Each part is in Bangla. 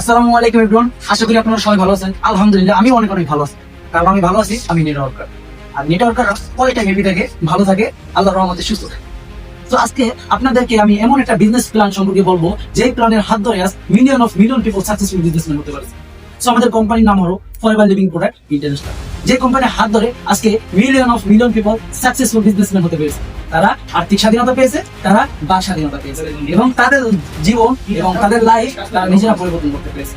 আসসালামু আলাইকুম আশা করি আপনারা সবাই ভালো আছেন। আলহামদুলিল্লাহ আমি অনেক অনেক ভালো আছি। কারণ আমি ভালো আছি, আমি নেটওয়ার্কার আর কয়টা হেভি থাকে, ভালো থাকে, আল্লাহ রহমতে সুস্থ থাকে। তো আজকে আপনাদেরকে আমি এমন একটা বিজনেস প্ল্যান সম্পর্কে বলব যে প্ল্যানের হাত ধরে আজ million of million people successful businessman হতে আমাদের কোম্পানির নাম হলো ফরেভার লিভিং প্রোডাক্ট ইন্টারন্যাশনাল যে কোম্পানির হাত ধরে আজকে million of million people successful businessman হতে পেরেছে। তারা আর্থিক স্বাধীনতা পেয়েছে, তারা বাক স্বাধীনতা পেয়েছে। এবং তাদের জীবন এবং তাদের লাইফ তারা নিজেরা পরিবর্তন করতে পেরেছে।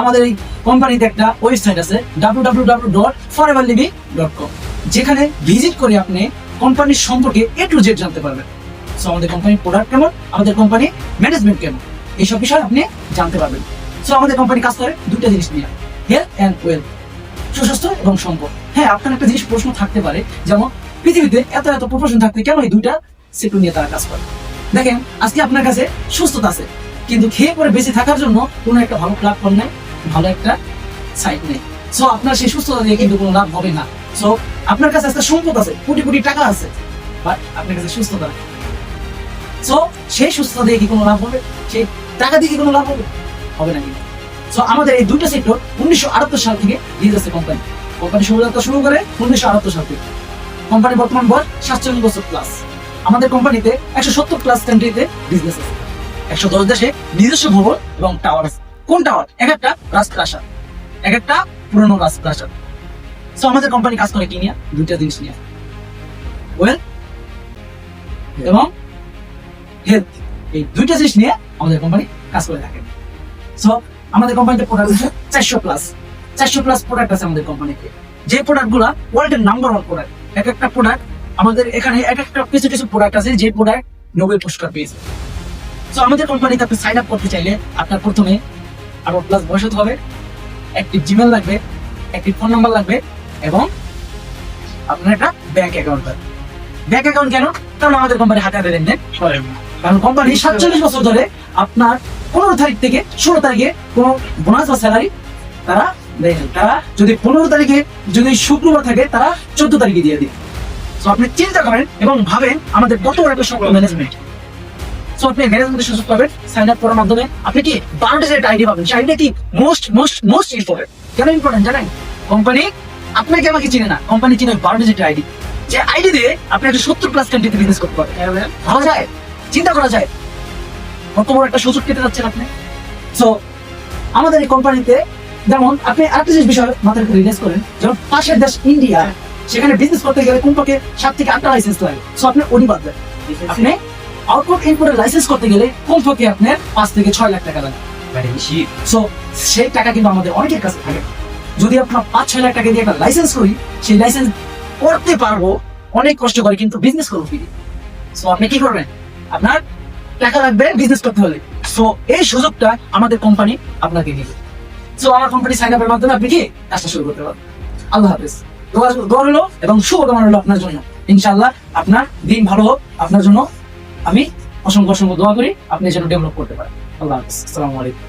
আমাদের এই কোম্পানিতে একটা ওয়েবসাইট আছে, www.foreverliving.com যেখানে ভিজিট করে আপনি কোম্পানির সম্পর্কে এ টু জেড জানতে পারবেন। সো আমাদের কোম্পানির প্রোডাক্ট কেমন? আমাদের কোম্পানি ম্যানেজমেন্ট কেমন? এইসব বিষয় আপনি জানতে পারবেন। সো আমাদের কোম্পানি কাজ করে দুটো জিনিস নিয়ে হেলথ অ্যান্ড ওয়েলথ সুস্বাস্থ্য এবং সম্পদ। হ্যাঁ আপনার একটা জিনিস প্রশ্ন থাকতে পারে, যেমন পৃথিবীতে এত এত প্রফেশন থাকতে কেন এই দুইটা সেক্টর নিয়ে তারা কাজ করে? দেখেন, আজকে আপনার কাছে সুস্থতা আছে, কিন্তু খেয়ে পরে বেঁচে থাকার জন্য কোনো একটা ভালো প্ল্যাটফর্ম নেই, ভালো একটা সাইট নেই। সো আপনার সেই সুস্থতা দিয়ে কিন্তু কোনো লাভ হবে না। সো আপনার কাছে একটা সম্পদ আছে, কোটি কোটি টাকা আছে বাট আপনার কাছে সুস্থতা নেই। সো সেই সুস্থতা দিয়ে কি কোনো লাভ হবে? সেই টাকা দিয়ে কি কোনো লাভ হবে? হবে না কিন্তু। সো আমাদের এই দুইটা সেক্টর উনিশশো আটাত্তর সাল থেকে দিয়ে যাচ্ছে কোম্পানি কোম্পানি শুরুযাত্রা শুরু করে উনিশশো আটাত্তর সাল থেকে। কোম্পানি বর্তমান বয়স সাতচল্লিশ বছর প্লাস আমাদের কোম্পানিতে একশো সত্তর প্লাস কান্ট্রিতে বিজনেস আছে। একশো দশ দেশে নিজস্ব ভবন এবং টাওয়ার আছে। কোন টাওয়ার এক একটা রাজপ্রাসাদ। এক একটা পুরনো রাজপ্রাসাদ। সো আমাদের কোম্পানি কাজ করে কি নিয়ে? দুইটা জিনিস নিয়ে। ওয়েল এবং হেলথ এই দুইটা জিনিস নিয়ে আমাদের কোম্পানি কাজ করে থাকে। সো আমাদের কোম্পানিতে প্রোডাক্ট আছে চারশো প্লাস চারশো প্লাস প্রোডাক্ট আছে আমাদের কোম্পানিতে যে প্রোডাক্টগুলা ওয়ার্ল্ডের নাম্বার ওয়ান প্রোডাক্ট এক একটা প্রোডাক্ট আমাদের এখানে এক একটা কিছু কিছু প্রোডাক্ট আছে যে প্রোডাক্ট নোবেল পুরস্কার পেয়েছে। সো আমাদের কোম্পানিতে আপনি সাইন আপ করতে চাইলে আপনার প্রথমে আরও প্লাস বয়স হতে হবে, একটি জিমেল লাগবে, একটি ফোন নাম্বার লাগবে এবং আপনার একটা ব্যাংক অ্যাকাউন্ট লাগবে। ব্যাংক অ্যাকাউন্ট কেন? কারণ আমাদের কোম্পানি হাতে হাতে লেনদেন করে। কারণ কোম্পানি সাতচল্লিশ বছর ধরে আপনার পনেরো তারিখ থেকে ষোলো তারিখে কোনো বোনাস বা স্যালারি তারা দেয়। তারা যদি পনেরো তারিখে যদি শুক্রবার থাকে, তারা চোদ্দ তারিখে দিয়ে দিন তো আপনি চিন্তা করেন এবং ভাবেন আমাদের কত বড় একটা শক্ত ম্যানেজমেন্ট সো আপনি ম্যানেজমেন্টের সুযোগ পাবেন সাইন আপ করার মাধ্যমে। আপনি কি বারো ডিজিট আইডি পাবেন? সেই কি মোস্ট মোস্ট মোস্ট ইম্পর্টেন্ট কেন ইম্পর্টেন্ট জানেন? কোম্পানি আপনাকে আমাকে চিনে না। কোম্পানি চিনে বারো ডিজিট আইডি যে আইডি দিয়ে আপনি একটা সত্তর প্লাস কান্ট্রিতে বিজনেস করতে পারেন ভাবা যায়? চিন্তা করা যায়। কত বড় একটা সুযোগ পেতে যাচ্ছেন আপনি। সো আমাদের এই কোম্পানিতে যেমন আপনি আরেকটা জিনিস বিষয় মাথায় রিলাইজ করেন যেমন পাশের দেশ ইন্ডিয়া সেখানে বিজনেস করতে গেলে কমপক্ষে সাত থেকে আটটা লাইসেন্স লাগে সো আপনি ওডি বাদ দেন। আপনি আউটপুট ইনপুটের লাইসেন্স করতে গেলে কমপক্ষে আপনার পাঁচ থেকে ছয় লাখ টাকা লাগে। সো সেই টাকা কিন্তু আমাদের অনেকের কাছে থাকে। যদি আপনার পাঁচ ছয় লাখ টাকা দিয়ে একটা লাইসেন্স করি সেই লাইসেন্স করতে পারব অনেক কষ্ট করে কিন্তু বিজনেস করব। ফিরি সো আপনি কি করবেন? আপনার টাকা লাগবে বিজনেস করতে হলে। সো এই সুযোগটা আমাদের কোম্পানি আপনাকে দিবে। সো আমার কোম্পানি সাইন আপের মাধ্যমে আপনি কি কাজটা শুরু করতে পারবেন। আল্লাহ হাফিজ। দোয়া হলো এবং শুভকামনা হলো আপনার জন্য। ইনশাল্লাহ আপনার দিন ভালো হোক, আপনার জন্য আমি অসংখ্য অসংখ্য দোয়া করি, আপনি যেন ডেভেলপ করতে পারেন। আল্লাহ হাফিজ। আসসালামু আলাইকুম।